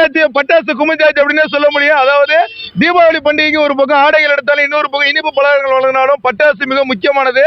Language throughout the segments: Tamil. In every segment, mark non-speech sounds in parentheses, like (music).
பட்டாசு பட்டாசு குமிஞ்சாச்சு அப்படின்னே சொல்ல முடியும். அதாவது தீபாவளி பண்டிகைக்கு ஒரு பக்கம் ஆடைகள் எடுத்தாலும் இன்னொரு பக்கம் இனிப்பு பலகாரங்கள் வழங்கினாலும் பட்டாசு மிக முக்கியமானது.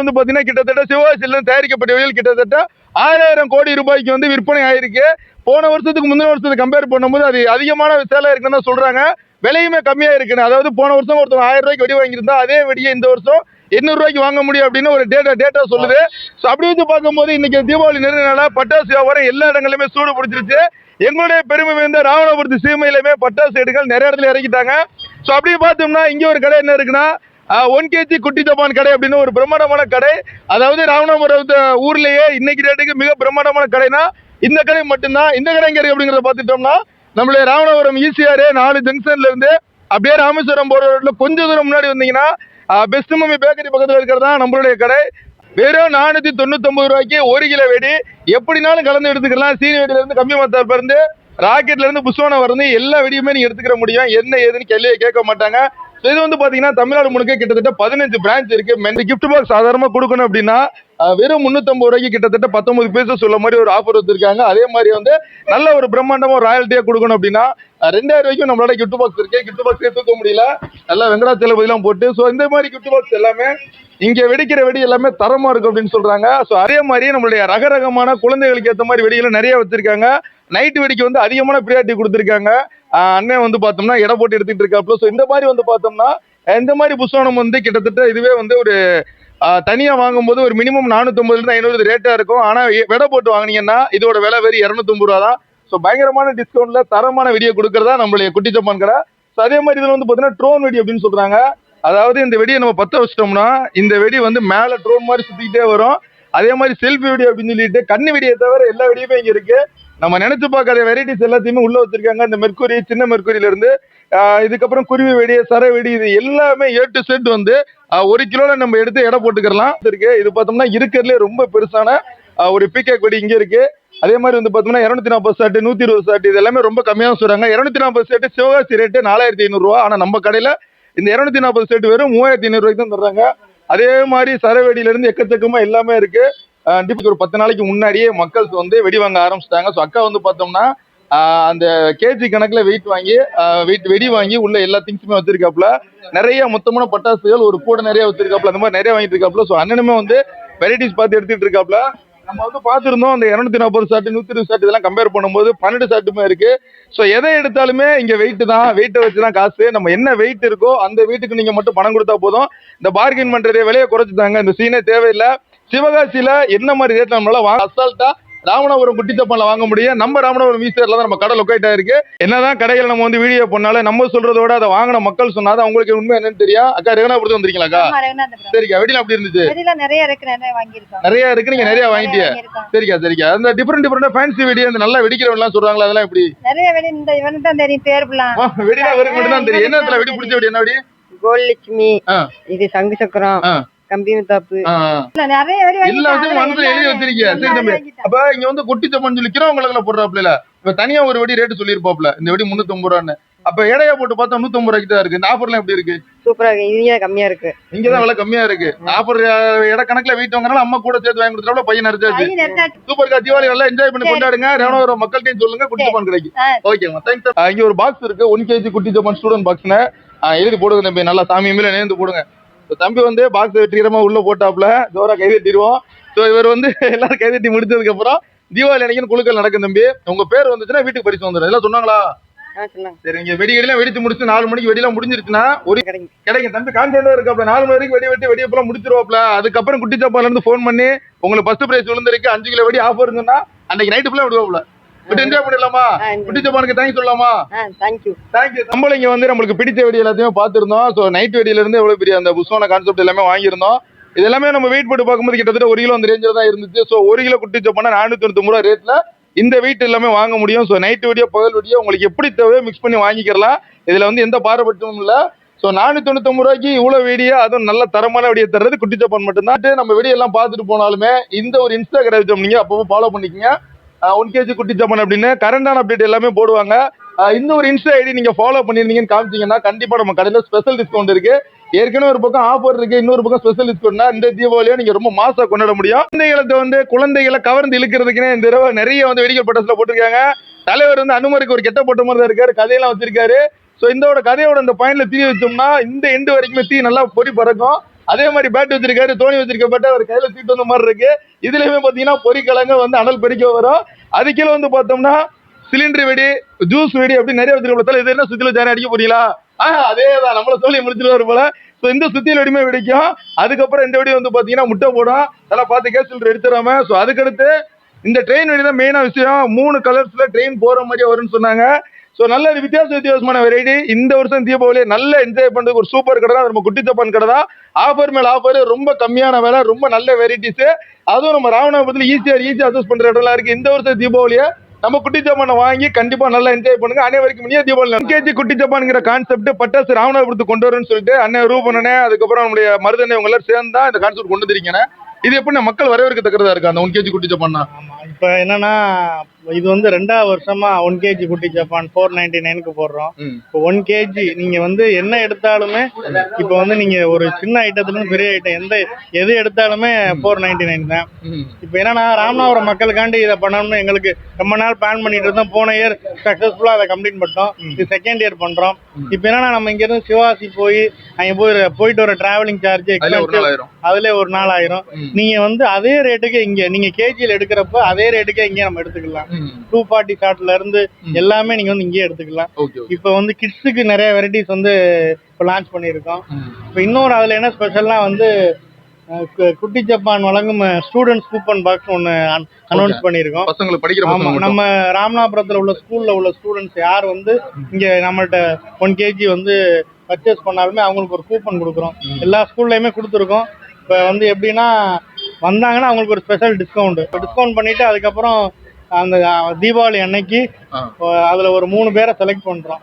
வந்து பாத்தீங்கன்னா கிட்டத்தட்ட சிவகாசியில தயாரிக்கப்பட்ட வெயில் கிட்டத்தட்ட ஆறாயிரம் கோடி ரூபாய்க்கு வந்து விற்பனை ஆயிருக்கு. போன வருஷத்துக்கு முந்தின வருஷத்துக்கு கம்பேர் பண்ணும்போது அது அதிகமான சேலை இருக்குன்னு தான் சொல்றாங்க. விலையுமே கம்மியா இருக்குன்னு. அதாவது போன வருஷம் ஒருத்தவங்க ஆயிரம் ரூபாய்க்கு வெடி வாங்கியிருந்தா அதே வெடியை இந்த வருஷம் எண்ணூறு ரூபாய்க்கு வாங்க முடியும் அப்படின்னு ஒரு டேட்டா டேட்டா சொல்லுது. ஸோ அப்படி வந்து பார்க்கும்போது இன்னைக்கு தீபாவளி நிறைய பட்டாசு வியாபாரம் எல்லா இடங்களிலுமே சூடு பிடிச்சிருச்சு. எங்களுடைய பெருமை வந்து ராவணபுரத்து சீமையிலுமே பட்டாசு எடுகள் நிறைய இடத்துல இறக்கிட்டாங்க ஸோ அப்படி பார்த்தோம்னா இங்கே ஒரு கடை என்ன இருக்குன்னா ஒன் கேஜி குட்டி ஜப்பான் கடை அப்படின்னு ஒரு பிரம்மாண்டமான கடை. அதாவது ராமநாதபுரம் ஊர்லேயே இன்னைக்கு ரேட்டுக்கு மிக பிரம்மாண்டமான கடைனா இந்த கடை மட்டும்தான். இந்த கடை எங்க இருக்கு அப்படிங்கிறத பார்த்துட்டோம்னா நம்மளுடைய ராமநாதபுரம் ஈசிஆர் நாலு ஜங்ஷன்ல இருந்து அப்படியே ராமேஸ்வரம் போற ரோட்ல கொஞ்சம் தூரம் முன்னாடி வந்தீங்கன்னா பெஸ்ட் மம்மி பேக்கரி இருக்கிறது இருக்கிறதா நம்மளுடைய கடை. வெறும் நானூத்தி தொண்ணூத்தொன்பது ரூபாய்க்கு ஒரு கிலோ வெடி. எப்படினாலும் கலந்து எடுத்துக்கலாம். சீனி வெடியில கம்மி மத்தாப்பு இருந்து ராக்கெட்ல இருந்து புஷ்வானா வரந்து எல்லா வெடியுமே நீங்க எடுத்துக்கிற முடியும். என்ன ஏதுன்னு கேள்வியை கேட்க மாட்டாங்க. இது வந்து பாத்தீங்கன்னா தமிழ்நாடு முழுக்க கிட்டத்தட்ட பதினஞ்சு பிரான்ச் இருக்கு. மென் கிஃப்ட் பாக்ஸ் சாதாரணமா கொடுக்கணும் அப்படின்னா வெறும் முன்னூத்தம்பது ரூபாய்க்கு கிட்டத்தட்ட பத்தொன்பது பேச சொல்ல மாதிரி ஒரு ஆஃபர் வச்சிருக்காங்க. அதே மாதிரி வந்து நல்ல ஒரு பிரம்மாண்டமா ஒரு ராயல்ட்டியா கொடுக்கணும் அப்படின்னா ரெண்டாயிரம் ரூபாய்க்கும் நம்மளோட கிஃப்ட் பாக்ஸ் இருக்கு. கிஃப்ட் பாக்ஸ் தூக்க முடியல. நல்லா வெங்கடாச்சலபதிலாம் போட்டு. ஸோ இந்த மாதிரி கிஃப்ட் பாக்ஸ் எல்லாமே இங்க வெடிக்கிற வெடி எல்லாமே தரமா இருக்கும் அப்படின்னு சொல்றாங்க. ஸோ அதே மாதிரி நம்மளுடைய ரக ரகமான குழந்தைகளுக்கு ஏற்ற மாதிரி வெடிகளை நிறைய வச்சிருக்காங்க. நைட்டு வெடிக்கு வந்து அதிகமான ப்ரியாரிட்டி கொடுத்துருக்காங்க. அண்ணன் வந்து பார்த்தோம்னா எடை போட்டு எடுத்துட்டு இருக்காப்புல. ஸோ இந்த மாதிரி வந்து பார்த்தோம்னா இந்த மாதிரி புஸ்வானம் வந்து கிட்டத்தட்ட இதுவே வந்து ஒரு தனியாக தனியா வாங்கும்போது ஒரு மினிமம் நானூற்றம்பதுலேருந்து ஐநூறு ரேட்டா இருக்கும். ஆனா விட போட்டு வாங்குனீங்கன்னா இதோட விலை வெறும் இரநூத்தம்பது ரூபா தான். ஸோ பயங்கரமான டிஸ்கவுண்ட்ல தரமான வெடியை கொடுக்குறதா நம்மளுடைய குட்டி ஜப்பான் கடை. ஸோ அதே மாதிரி இதுல வந்து பார்த்தீங்கன்னா ட்ரோன் வெடி அப்படின்னு சொல்றாங்க. அதாவது இந்த வெடியை நம்ம பத்த வச்சிட்டோம்னா இந்த வெடி வந்து மேல ட்ரோன் மாதிரி சுற்றிக்கிட்டே வரும். அதே மாதிரி செல்ஃபி வெடி அப்படின்னு சொல்லிட்டு கண்ணு வெடியை தவிர எல்லா வெடியுமே இங்கே இருக்கு. நம்ம நினைச்சு பார்க்காத வெரைட்டிஸ் எல்லாத்தையுமே உள்ள வச்சிருக்காங்க. இந்த மெர்க்குரி சின்ன மெர்க்குரியில இருந்து இதுக்கப்புறம் குருவி வெடி சர வெடி இது எல்லாமே ஏ டு செட் வந்து ஒரு கிலோல நம்ம எடுத்து எடை போட்டுக்கலாம் இருக்கு. இது பார்த்தோம்னா இருக்கிறதுலே ரொம்ப பெருசான ஒரு பிகேக் கொடி இங்க இருக்கு. அதே மாதிரி வந்து பார்த்தோம்னா இரநூத்தி நாற்பது சாட்டு நூத்தி இருபது சாட்டு இது எல்லாமே ரொம்ப கம்மியாக சொல்றாங்க. இரநூத்தி நாற்பது சாட்டு சிவகாசி ரேட்டு நாலாயிரத்தி ஐநூறுரூவா ஆனால் நம்ம கடையில் இந்த இரநூத்தி நாற்பது செட் வெறும் மூவாயிரத்தி ஐநூறுரூவாய்க்கு தான் தர்றாங்க. அதே மாதிரி சரவெடியில இருந்து எல்லாமே இருக்குது ஆஹ் ஒரு பத்து நாளைக்கு முன்னாடியே மக்கள் வந்து வெடி வாங்க ஆரம்பிச்சிட்டாங்க. ஸோ அக்கா வந்து பார்த்தோம்னா அந்த கேஜி கணக்கில் வெயிட் வாங்கி வெயிட் வெடி வாங்கி உள்ள எல்லா திங்ஸுமே வச்சிருக்காப்புல. நிறைய மொத்தமான பட்டாசுகள் ஒரு கூட நிறைய வச்சிருக்காப்புல. அந்த மாதிரி நிறைய வாங்கிட்டு இருக்காப்புல. ஸோ அண்ணனுமே வந்து வெரைட்டிஸ் பார்த்து எடுத்துட்டு இருக்காப்புல. நம்ம வந்து பார்த்துருந்தோம் அந்த இரநூத்தி நாற்பது சாட்டு நூத்தி இருபது சாட்டு இதெல்லாம் கம்பேர் பண்ணும்போது பன்னெண்டு சாட்டுமே இருக்கு. ஸோ எதை எடுத்தாலுமே இங்க வெயிட் தான் வெயிட்டை வச்சு தான் காசு. நம்ம என்ன வெயிட் இருக்கோ அந்த வெயிட்டுக்கு நீங்க மட்டும் பணம் கொடுத்தா போதும். இந்த பார்கெயின் பண்றதே விலையை குறைச்சிட்டாங்க இந்த சீனே தேவையில்லை. சிவகாசியில என்ன மாதிரி ரேட்ல நம்மளால வாங்க அசால்ட்டா ராமநாதபுரம் குட்டிச்சப்பான்ல வாங்க முடியும். நம்ம ராமநாதபுரம் ஈஸ்டர்ல தான் நம்ம கடை லொக்கேட் ஆயிருக்கு. என்னதான் கடைகள் நம்ம வந்து வீடியோ பண்ணாலும் நம்ம சொல்றதோட அதை வாங்கின மக்கள் சொன்னாதான் அவங்களுக்கு உண்மை என்னன்னு தெரியும். அக்கா ரெகனாபுரத்து வந்திருக்கீங்களாக்கா. சரிக்கா வெடிலாம் அப்படி இருந்துச்சு? வெளியில நிறைய இருக்கு நிறைய இருக்கு நீங்க நிறைய வாங்கிட்டீங்க. சரிக்கா சரிக்கா. அந்த டிஃப்ரெண்ட் டிஃப்ரெண்ட் ஃபேன்சி வெடி அந்த நல்லா வெடிக்கிறவங்க சொல்றாங்களா அதெல்லாம் எப்படி? நிறைய வெடி இந்த இவனுக்கு தான் தெரியும் ஆ, வெடினா வெறும் மட்டும் தான் தெரியும். என்ன வெடி பிடிச்ச வெடி என்ன வெடி? கோல்ட்லட்சுமி. இது சங்கு சக்கரம். ஆ. கம்பி முத்தாப்பு. ஆ, இல்ல, நிறைய வெடி எல்லா விஷயமும் மனசுல எழுதி வச்சிருக்கீங்க சரி தம்பி அப்ப இங்க வந்து கொட்டி சப்பன் சொல்லி கிரவங்களுக்கு போடுறாப்ல இப்ப தனியா ஒரு வெடி ரேட்டு சொல்லியிருப்பாப்ல இந்த வெடி முன்னூத்தம்பது ரூபான்னு. அப்ப எடையா போட்டு பார்த்தா நூத்தம்பது ரூபாய்க்கு தான் இருக்கு. இந்த ஆஃபர்லாம் எப்படி இருக்கு? சூப்பரா இருக்கு. இனியா கம்மியா இருக்கு. இங்கதான் விலை கம்மியா இருக்கு. ஆஃபர் இட கணக்குல வீட்டு வாங்கினாலும் அம்மா கூட சேர்த்து வாங்கி கொடுத்தாலும் பையன் நெட்டாச்சு. சூப்பர் கா தீபாவளி நல்லா என்ஜாய் பண்ணி கொண்டாடுங்க. ரேவனவரம் மக்கள்கிட்டையும் சொல்லுங்க. குட்டி ஜப்பான் கிடைக்கும். ஓகேம்மா தேங்க்ஸ் இங்க ஒரு பாக்ஸ் இருக்கு. ஒன் கேஜி குட்டி ஜப்பான் ஸ்டூடெண்ட் பாக்ஸ்னு எழுதி போடுங்க தம்பி. நல்லா சாமி மேல நேர்ந்து போடுங்க. தம்பி வந்து பாக்ஸ் வெற்றிகரமா உள்ள போட்டாப்ல ஜோரா கை தட்டிடுவோம் ஸோ இவர் வந்து (laughs) எல்லாரும் கை தட்டி முடிச்சதுக்கு அப்புறம் தீபாவளி அன்னைக்கு குழுக்கள் நடக்கும் தம்பி. உங்க பேர் வந்துச்சுன்னா வீட்டுக்கு பரிசு வந்துடும் இதெல்லாம் சொன்னாங்களா? சரி நீங்க வெடி வெடிலாம் வெடிச்சு முடிச்சு நாலு மணிக்கு வெடிலாம் முடிஞ்சிருச்சுன்னா ஒரு கிடைக்கும். தம்பி கான்ஃபிடண்டா இருக்காப்ல நாலு மணி வரைக்கும் வெடி வெட்டி வெடியப்பெல்லாம் முடிச்சிருவாப்ல அதுக்கப்புறம் குட்டி சாப்பால இருந்து ஃபோன் பண்ணி உங்களுக்கு ஃபர்ஸ்ட் பிரைஸ் விழுந்திருக்கு. அஞ்சு கிலோ வெடி ஆஃபர் இருந்துன்னா அன்னைக்கு நைட்டு ஃபுல்லா விடுவாப்ல விட்டு என்ஜாய் இந்த- குட்டி சாப்பானுக்கு தேங்க்ஸ் சொல்லலாமா? தேங்க்யூ தேங்க்யூ நம்மள இங்க வந்து நம்மளுக்கு பிடிச்ச வெடி எல்லாத்தையுமே பார்த்திருந்தோம். ஸோ நைட் வெடியில இருந்து எவ்வளவு பெரிய அந்த புஷ்வான கான்செப்ட் எல்லாமே வாங்கியிருந்தோம். இது எல்லாமே நம்ம வெயிட் போட்டு பார்க்கும்போது கிட்டத்தட்ட ஒரு கிலோ அந்த ரேஞ்சில் தான் இருந்துச்சு. ஸோ ஒரு கிலோ குட்டி சப்பானா நானூத்தி தொண்ணூத்தி ரூபா ரேட்ல இந்த வெயிட் எல்லாமே வாங்க முடியும். ஸோ நைட் வெடியோ பகல் வெடியோ உங்களுக்கு எப்படி தேவையோ மிக்ஸ் பண்ணி வாங்கிக்கிறலாம். இதுல வந்து எந்த பாரபட்சமும் இல்ல. ஸோ நானூத்தி தொண்ணூத்தொம்பது ரூபாய்க்கு இவ்வளவு வெடியை அதுவும் நல்ல தரமான வெடியை தர்றது குட்டி ஜப்பான் மட்டும்தான். நம்ம வெடியெல்லாம் பார்த்துட்டு போனாலுமே இந்த ஒரு இன்ஸ்டாகிராம் நீங்க அப்பப்போ ஃபாலோ பண்ணிக்கங்க. ஒன் கேஜி குட்டி ஜப்பான் அப்படின்னு கரண்டான அப்டேட் எல்லாமே போடுவாங்க. இன்னும் ஒரு இன்ஸ்டா ஐடி நீங்க ஃபாலோ பண்ணிருந்தீங்கன்னு காமிச்சீங்கன்னா கண்டிப்பா நம்ம கடையில ஸ்பெஷல் டிஸ்கவுண்ட் இருக்கு. ஏற்கனவே ஒரு பக்கம் ஆஃபர் இருக்கு இன்னொரு பக்கம் ஸ்பெஷல் டிஸ்கவுண்ட்னா இந்த தீபாவளியை நீங்க ரொம்ப மாசா கொண்டாட முடியும். குழந்தைகளை வந்து குழந்தைகளை கவர்ந்து இழுக்கிறதுக்குன்னு இந்த தடவை நிறைய வந்து வெடிக்கல் பட்டஸ்ல போட்டிருக்காங்க. தலைவர் வந்து அனுமதிக்கு ஒரு கெட்ட போட்ட மாதிரி தான் இருக்காரு கதையெல்லாம் வச்சிருக்காரு. ஸோ இந்தோட கதையோட இந்த பாயிண்ட்ல தீ வச்சோம்னா இந்த எண்டு வரைக்குமே தீ நல்லா பொறி பறக்கும். அதே மாதிரி பேட் வச்சிருக்காரு தோணி வச்சிருக்கப்பட்ட அவர் கையில தீட்டு வந்த மாதிரி இருக்கு. இதுலயுமே பாத்தீங்கன்னா பொறிக்கலங்க வந்து அனல் பெருக்க வரும் அது கீழே வந்து பார்த்தோம்னா சிலிண்டர் வெடி ஜூஸ் வெடி அப்படி நிறைய வச்சிருக்க இது என்ன சுத்தில ஜாரி அடிக்க போறீங்களா? ஆஹ் அதே தான் நம்மள சொல்லி முடிச்சிட்டு போல. ஸோ இந்த சுத்தியில் வெடிமே வெடிக்கும். அதுக்கப்புறம் இந்த வெடி வந்து பாத்தீங்கன்னா முட்டை போடும். அதெல்லாம் பார்த்து கேஸ் சிலிண்டர் எடுத்துடாம ஸோ அதுக்கடுத்து இந்த ட்ரெயின் வெடி தான் மெயினாக விஷயம். மூணு கலர்ஸில் ட்ரெயின் போற மாதிரி வரும்னு சொன்னாங்க. ஸோ நல்ல ஒரு வித்தியாச வித்தியாசமான வெரைட்டி இந்த வருஷம் தீபாவளி நல்ல என்ஜாய் பண்ணுறதுக்கு ஒரு சூப்பர் கடை தான் நம்ம குட்டி ஜப்பான் கடை தான் ஆஃபர் மேல ஆஃபர் ரொம்ப கம்மியான வேலை ரொம்ப நல்ல வெரைட்டிஸ் அதுவும் நம்ம ராமநாதபுரத்தில் ஈஸியாக ஈஸியாக அட்ஜஸ்ட் பண்ற இடம்லாம் இருக்கு. இந்த வருஷம் தீபாவளியை நம்ம குட்டி ஜப்பானை வாங்கி கண்டிப்பா நல்லா என்ஜாய் பண்ணுங்க. அனைவருக்கும் இனிய தீபாவளி கேஜி குட்டி ஜப்பான்ங்கிற கான்செப்ட் பட்டாசு ராமநாதபுரத்துக்கு கொண்டு வரேன்னு சொல்லிட்டு அண்ணன் ரூபனே அதுக்கப்புறம் நம்முடைய மருதனை இவங்க எல்லாரும் சேர்ந்து தான் இந்த கான்செப்ட் கொண்டு வந்திருக்கீங்க இது எப்படி மக்கள் வரவேற்கத்தக்கதா இருக்கு அந்த ஒன் கேஜி குட்டி ஜப்பான்னா? இப்போ என்னன்னா இது வந்து ரெண்டாவது வருஷமா ஒன் கேஜி குட்டி ஜப்பான் ஃபோர் நைன்டி நைனுக்கு போடுறோம். இப்போ ஒன் கேஜி நீங்க வந்து என்ன எடுத்தாலுமே இப்போ வந்து நீங்க ஒரு சின்ன ஐட்டத்துல பெரிய ஐட்டம் எந்த எது எடுத்தாலுமே ஃபோர் நைன்டி நைன் தான். இப்போ என்னன்னா ராமநாதபுரம் மக்களுக்காண்டி இதை பண்ணணும்னு எங்களுக்கு ரொம்ப நாள் பிளான் பண்ணிட்டு இருந்தோம். போன இயர் சக்ஸஸ்ஃபுல்லாக அதை கம்ப்ளீட் பண்ணிட்டோம். இது செகண்ட் இயர் பண்றோம். இப்போ என்னன்னா நம்ம இங்க இருந்து சிவாசி போய் அங்கே போய் போயிட்டு வர டிராவலிங் சார்ஜ் ஆயிரும் அதுல ஒரு நாள் ஆயிரும். நீங்க வந்து அதே ரேட்டுக்கு இங்க நீங்க கேஜியில் எடுக்கிறப்ப அதே ரேட்டுக்கே இங்கே நம்ம எடுத்துக்கலாம். டூ ஃபார்ட்டி ஷார்ட்ல இருந்து. எல்லாமே நீங்க வந்து இங்கேயே எடுத்துக்கலாம். இப்போ வந்து கிட்ஸுக்கு நிறைய வெரைட்டிஸ் வந்து இப்போ லான்ச் பண்ணியிருக்கோம். இப்போ இன்னொரு அதுல என்ன ஸ்பெஷல்னா வந்து குட்டி ஜப்பான் வழங்கும் ஸ்டூடெண்ட்ஸ் கூப்பன் பாக்ஸ் ஒன்று அனௌன்ஸ் பண்ணியிருக்கோம். பசங்களுக்கு படிக்கிற. நம்ம ராமநாதபுரத்துல உள்ள ஸ்கூல்ல உள்ள ஸ்டூடெண்ட்ஸ் யார் வந்து இங்க நம்மள்ட்ட ஒன் கேஜி வந்து பர்ச்சேஸ் பண்ணாலுமே அவங்களுக்கு ஒரு கூப்பன் கொடுக்குறோம். எல்லா ஸ்கூல்லையுமே கொடுத்துருக்கோம். இப்போ வந்து எப்படின்னா வந்தாங்கன்னா அவங்களுக்கு ஒரு ஸ்பெஷல் டிஸ்கவுண்ட் டிஸ்கவுண்ட் பண்ணிட்டு அதுக்கப்புறம் அந்த தீபாவளி அன்னைக்கு அதுல ஒரு மூணு பேரை செலக்ட் பண்றோம்.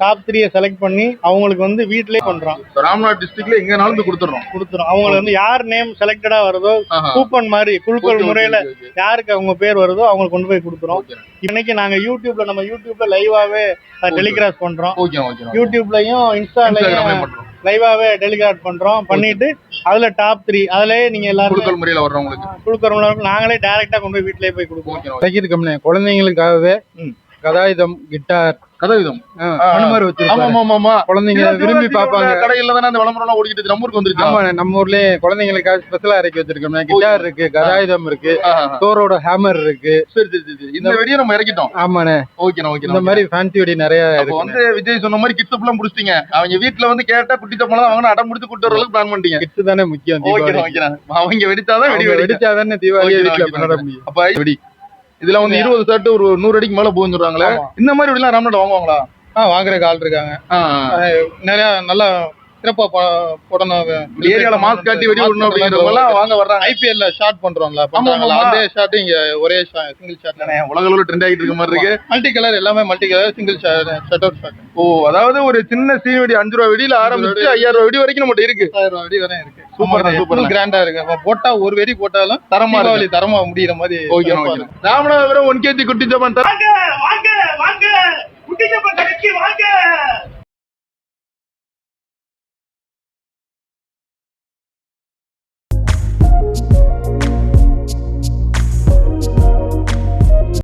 டாப் த்ரீயை செலக்ட் பண்ணி அவங்களுக்கு வந்து வீட்லயே பண்றோம். ராமநாத் டிஸ்ட்ரிக்ட்ல எங்கனாலும் வந்து கொடுத்துறோம் கொடுத்துரும் அவங்களுக்கு வந்து யார் நேம் செலக்டடா வருதோ கூப்பன் மாதிரி குழுக்கள் முறையில யாருக்கு அவங்க பேர் வருதோ அவங்களுக்கு கொண்டு போய் கொடுத்துரும் இன்னைக்கு நாங்க யூடியூப்ல நம்ம யூடியூப்ல லைவாவே டெலிகிராஸ் பண்றோம். யூடியூப்லயும் இன்ஸ்டாலையும் லைவாவே டெலிகிராட் பண்றோம். பண்ணிட்டு அதுல டாப் த்ரீ அதுலயே நீங்க எல்லாரும் குழுக்கள் முறையில வர்றவங்களுக்கு. கொடுக்குறவங்களுக்கு நாங்களே டைரக்டா கொண்டு போய் வீட்லயே போய் கொடுப்போம். சைக்கிள் கம்பெனி குழந்தைங்களுக்காகவே. கதாயுதம் கிட்டார். ஆ. அனுமார் ஆமா வச்சிருப்பாங்க ஆமா ஆமா குழந்தைங்க விரும்பி உள்ள கடையில தானே அந்த விளம்பரம் எல்லாம் ஓடிக்கிட்டு. நம்ம ஊருக்கு வந்துருச்சா ஆமா நம்ம ஊர்லயே குழந்தைங்களுக்காக ஸ்பெஷலா இறக்கி வச்சிருக்கோம். கிட்டார் இருக்கு கதாயுதம் இருக்கு. தோரோட ஹேமர் இருக்கு. சரி சரி சரி, இந்த வெடியை நம்ம இறக்கிட்டோம். ஆமாண்ணே. ஓகேண்ணா ஓகே இந்த மாதிரி ஃபேன்சி வெடி நிறைய இருக்கு வந்து விஜய் சொன்ன மாதிரி கிட்ஸ் எல்லாம் புடிச்சிட்டீங்க. அவங்க வீட்ல வந்து கேட்டா குட்டி சப்பலாம் வாங்கினா அடம் முடிச்சு கூட்டு வர அளவுக்கு பிளான் பண்ணிட்டீங்க. கிட்ஸ் தானே முக்கியம் தீபாவளி ஓகேண்ணா. அவங்க வெடிச்சாதான் வெடி வெடிச்சாதானே வீட்டுல ஓகேண்ணா. கொண்டாட முடியும். அப்ப வெடி. இதுல வந்து இருபது ஷர்ட் ஒரு நூறு அடிக்கு மேல ஆமா. இந்த மாதிரி வெடிலாம் ராம்நாட் வாங்குவாங்களா ஆ வாங்குறதுக்கு ஆள் இருக்காங்க. நிறைய நல்லா சிறப்பா போடணும். ஏரியால மாஸ்க் காட்டி வெடி விடணும் அப்படிங்கிறவங்க எல்லாம் வாங்க வர்றாங்க. ஐபிஎல்ல ஷார்ட் பண்றோம்ல பண்றாங்கல்ல, அதே ஷாட் இங்க ஒரே சிங்கிள் ஷாட் உலக அளவுல ட்ரெண்ட் ஆகிட்டு இருக்க மாதிரி இருக்கு. மல்டி கலர் எல்லாமே multi colour single shot out shot ஓ அதாவது ஒரு சின்ன சீ வெடி அஞ்சு ரூபா வெடியில ஆரம்பிச்சு ஐயாயிரம் ரூபா வெடி வரைக்கும் நம்மகிட்ட இருக்கு. ஆயிரம் வெடி வரை இருக்கு. சூப்பர் தான், சூப்பர் தான். கிராண்டா இருக்கு. போட்டா ஒரு வெடி போட்டாலும் தரமா தீபாவளி தரமா முடியிற மாதிரி okay okay Ramanathapuram one KG குட்டி ஜப்பான் வாங்க வாங்க வாங்க. குட்டி ஜப்பான் கடைக்கு